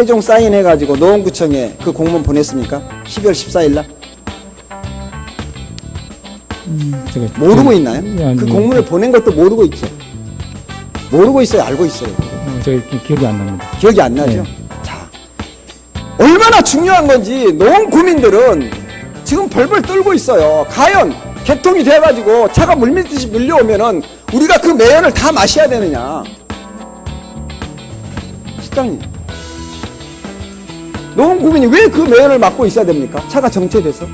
최종 사인해가지고 노원구청에 그 공문 보냈습니까? 12월 14일 날? 제가 모르고 있나요? 예, 아니, 그 공문을 보낸 것도 모르고 있죠. 모르고 있어요, 알고 있어요. 어, 제가 좀 기억이 안 납니다. 기억이 안 나죠? 네. 자, 얼마나 중요한 건지 노원 구민들은 지금 벌벌 떨고 있어요. 과연 개통이 돼가지고 차가 물밀듯이 밀려오면은 우리가 그 매연을 다 마셔야 되느냐? 시장님, 노원 구민이 왜 그 매연을 맡고 있어야 됩니까? 차가 정체돼서.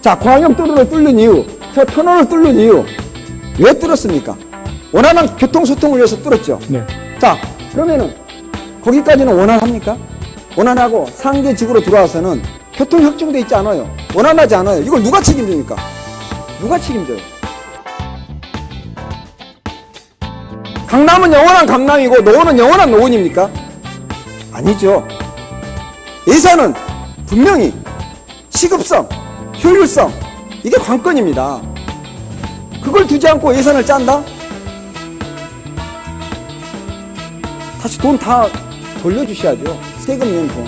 자, 광역 도로를 뚫는 이유, 저 터널을 뚫는 이유, 왜 뚫었습니까? 원활한 교통소통을 위해서 뚫었죠. 네. 자, 그러면은, 거기까지는 원활합니까? 원활하고 상계 지구로 들어와서는 교통 협정돼 있지 않아요. 원활하지 않아요. 이걸 누가 책임집니까? 누가 책임져요? 강남은 영원한 강남이고 노원은 영원한 노원입니까? 아니죠. 예산은 분명히 시급성, 효율성 이게 관건입니다. 그걸 두지 않고 예산을 짠다? 다시 돈 다 돌려주셔야죠. 세금 낸 돈.